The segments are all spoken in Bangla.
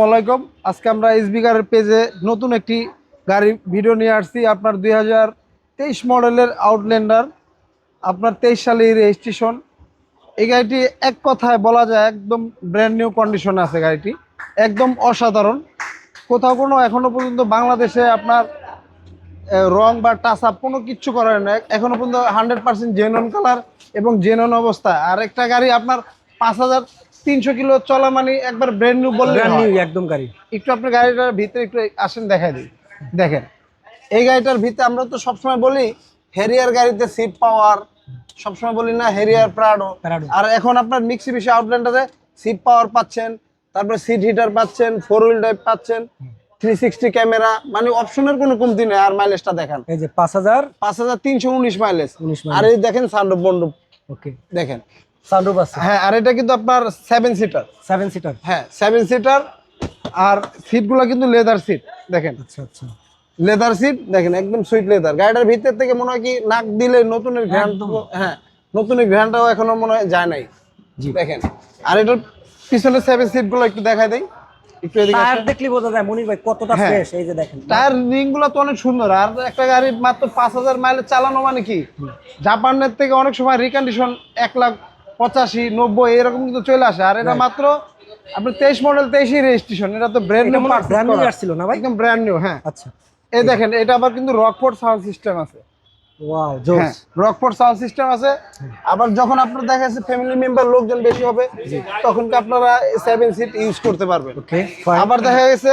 আসসালামু আলাইকুম। আজকে আমরা এসবিকারের পেজে নতুন একটি গাড়ি ভিডিও নিয়ে আসছি। আপনার দুই হাজার তেইশ মডেলের আউটল্যান্ডার আপনার তেইশ সালে রেজিস্ট্রেশন এই গাড়িটি এক কথায় বলা যায় একদম ব্র্যান্ড নিউ কন্ডিশনে আছে গাড়িটি। একদম অসাধারণ। কোথাও কোনো এখনও পর্যন্ত বাংলাদেশে আপনার রং বা টাচ আপ কোনো কিচ্ছু করার না এখনও পর্যন্ত হান্ড্রেড পার্সেন্ট জেনন কালার এবং জেনন অবস্থা আর একটা গাড়ি আপনার পাঁচ হাজার তিনশো কিলো চলা মানে একবার ব্র্যান্ড নিউ বললে ব্র্যান্ড নিউ একদম গাড়ি। একটু আপনার গাড়িটার ভিতরে একটু আসেন দেখাই দিই। দেখেন এই গাড়িটার ভিতরে আমরা তো সবসময় বলি হেরিয়ার গাড়িতে সিট পাওয়ার সবসময় বলি না হেরিয়ার প্রাডো আর এখন আপনার মিক্সি বেশি আউটল্যান্ডারে সিট পাওয়ার পাচ্ছেন তারপরে সিট হিটার পাচ্ছেন ফোর হুইল ড্রাইভ পাচ্ছেন থ্রি সিক্সটি ক্যামেরা মানে অপশনের কোনো কমতি নেই আর মাইলেজটা দেখান। এই যে পাঁচ হাজার পাঁচ হাজার তিনশো উনিশ মাইলেজ 19 আর এই দেখেন সানরুফ বন্ডুপ ওকে দেখেন সানরুফ আছে। হ্যাঁ আর এটা কিন্তু আপনার সেভেন সিটার সেভেন সিটার হ্যাঁ সেভেন সিটার আর সিটগুলো কিন্তু লেদার সিট দেখেন। আচ্ছা আচ্ছা। লেদার সিট দেখেন একদম সুইট লেদার গাড়িটার ভিতর থেকে মনে হয় কি নাক দিলে নতুনের ঘ্রাণ হ্যাঁ নতুনের ঘ্রাণটাও এখনও মনে হয় যায় নাই। জি। দেখেন আর এটার পিছনে সেভেন সিটগুলো একটু দেই। একটু টায়ার। দেখলে বোঝা যায় মনির ভাই কতটা হ্যাঁ। ফ্রেশ এই যে দেখেন। টায়ার রিংগুলো তো অনেক সুন্দর। আর একটা গাড়ি মাত্র পাঁচ হাজার মাইলে চালানো মানে কি? জাপানের থেকে অনেক সময় রিকন্ডিশন এক লাখ পঁচাশি নব্বই এরকম কিন্তু চলে আসে। আর এটা মাত্র আপনার তেইশ মডেল তেইশই রেজিস্ট্রেশন এটা তো ব্র্যান্ড নিউ হয় brand আসছিল না ভাই? একদম ব্র্যান্ড নিউ হ্যাঁ। আচ্ছা। এই দেখেন এটা আবার কিন্তু রকফোর্ড সাউন্ড সিস্টেম আছে। ওয়াও জোস। হ্যাঁ রকফোর্ড সাউন্ড সিস্টেম আছে। আবার যখন আপনার দেখা যাচ্ছে ফ্যামিলি মেম্বার লোকজন বেশি হবে তখন কি আপনারা সেভেন সিট ইউজ করতে পারবেন। আবার দেখা গেছে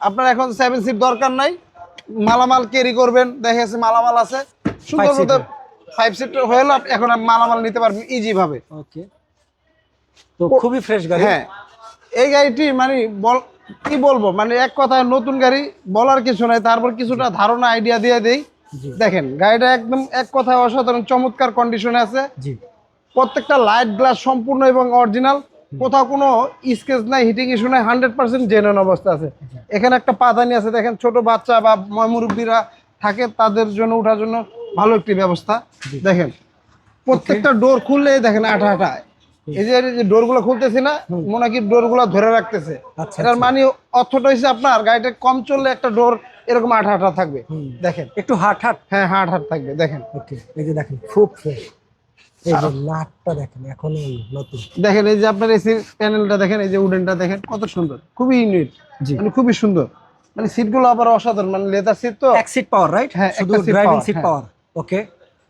আপনার এখন সেভেন সিট দরকার নাই। মালামাল ক্যারি করবেন দেখা যাচ্ছে মালামাল আছে। সুন্দর। ফাইভ সিট হলো আপনি এখন মালামাল নিতে পারবেন ইজি ভাবে ওকে তো খুবই ফ্রেশ গাড়ি। হ্যাঁ। এই গাড়িটি মানে বল কি বলব? মানে এক কথায় নতুন গাড়ি বলার কিছু নাই তারপর কিছুটা ধারণা আইডিয়া দিয়ে দেই। দেখেন গাড়িটা একদম এক কথায় অসাধারণ চমৎকার কন্ডিশনে আছে। জি। প্রত্যেকটা লাইট গ্লাস সম্পূর্ণ এবং অরিজিনাল কোথাও কোনো স্কেচ নাই হিটিং ইস্যু নাই হান্ড্রেড পার্সেন্ট জেনুইন অবস্থা আছে। এখানে একটা পাদানি আছে দেখেন ছোট বাচ্চা বা মুরব্বীরা থাকে তাদের জন্য ওঠার জন্য। ভালো একটি ব্যবস্থা। দেখেন প্রত্যেকটা ডোর খুললে দেখেন আঠা আঠা। এই যে এই যে ডোরগুলো খুলতেছি না মনে কি ডোরগুলো ধরে রাখতেছে। আচ্ছা, এটার মানে অর্থটা হচ্ছে আপনার গাড়িটা কম চললে একটা ডোর এরকম আঠা আঠা থাকবে। দেখেন। একটু হাট হাট। হ্যাঁ হাট হাট থাকবে দেখেন। ওকে এই যে দেখেন খুব ফ্রেশ এই যে লাটটা দেখেন এখনও নতুন। দেখেন এই যে আপনার এসি প্যানেলটা দেখেন এই যে উডেনটা দেখেন কত সুন্দর। খুবই ইউনিট জি। মানে খুবই সুন্দর। মানে সিটগুলো আবার অসাধারণ মানে লেদার সিট তো। এক সিট পাওয়ার রাইট হ্যাঁ, শুধু driving seat. Power okay.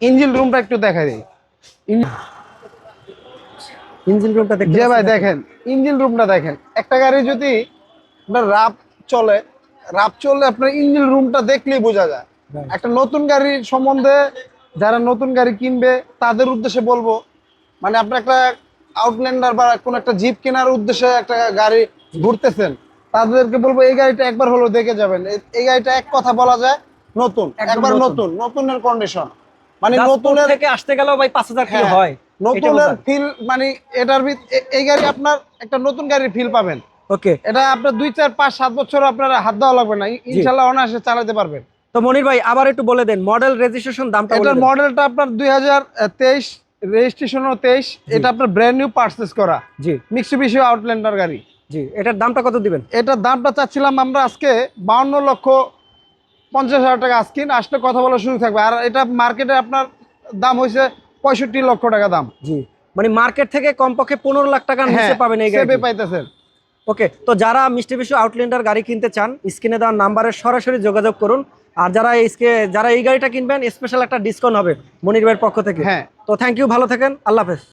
Engine রুমটা একটু দেখা দেয় ইঞ্জিন রুমটা দেখতে যে ভাই দেখেন ইঞ্জিন রুমটা দেখেন। একটা গাড়ি যদি আপনার রাপ চলে রাপ চললে আপনার ইঞ্জিন রুমটা দেখলেই বোঝা যায়। একটা নতুন গাড়ির সম্বন্ধে যারা নতুন গাড়ি কিনবে তাদের উদ্দেশ্যে বলব মানে আপনার একটা আউটল্যান্ডার বা কোন একটা জিপ কেনার উদ্দেশ্যে একটা গাড়ি ঘুরতেছেন তাদেরকে বলব এই গাড়িটা একবার হলো দেখে যাবেন। এই গাড়িটা এক কথা বলা যায় নতুন একবার নতুন। নতুন নতুনের কন্ডিশন মানে নতুনের থেকে আসতে গেলেও ভাই পাঁচ হাজার কিলো হ্যাঁ, হয়। নতুনের ফিল মানে এটার এই গাড়ি আপনার একটা নতুন গাড়ির ফিল পাবেন। ওকে এটা আপনার দুই চার পাঁচ সাত বছর আপনার হাত দেওয়া লাগবে না। ই- ইনশাল্লাহ অনায়াসে চালাতে পারবেন। তো মনির ভাই আবার একটু বলে দেন মডেল রেজিস্ট্রেশন দামটা এটার। মডেলটা আপনার দুই হাজার তেইশ রেজিস্ট্রেশনও তেইশ। এটা আপনার ব্র্যান্ড নিউ পার্সেস করা। জি। মিক্সিবিশি আউটল্যান্ডার গাড়ি। জি এটার দামটা কত দিবেন? এটার দামটা চাচ্ছিলাম আমরা আজকে বাউন্ন লক্ষ পঞ্চাশ হাজার টাকা আজকিন আসলে কথা বলার সুযোগ থাকবে। আর এটা মার্কেটে আপনার দাম হয়েছে পঁয়ষট্টি লক্ষ টাকা দাম। জি। মানে মার্কেট থেকে কমপক্ষে পনেরো লাখ টাকা নিচে পাবেন এই গাড়ি পাইতেছেন। ওকে তো যারা মিষ্টি বিশ্ব আউটল্যান্ডার গাড়ি কিনতে চান স্ক্রিনে দেওয়ার নাম্বারে সরাসরি যোগাযোগ করুন। আর যারা এই যারা এই গাড়িটা কিনবেন স্পেশাল একটা ডিসকাউন্ট হবে মনির ভাইয়ের পক্ষ থেকে। হ্যাঁ। তো থ্যাংক ইউ ভালো থাকেন আল্লাহ হাফেজ।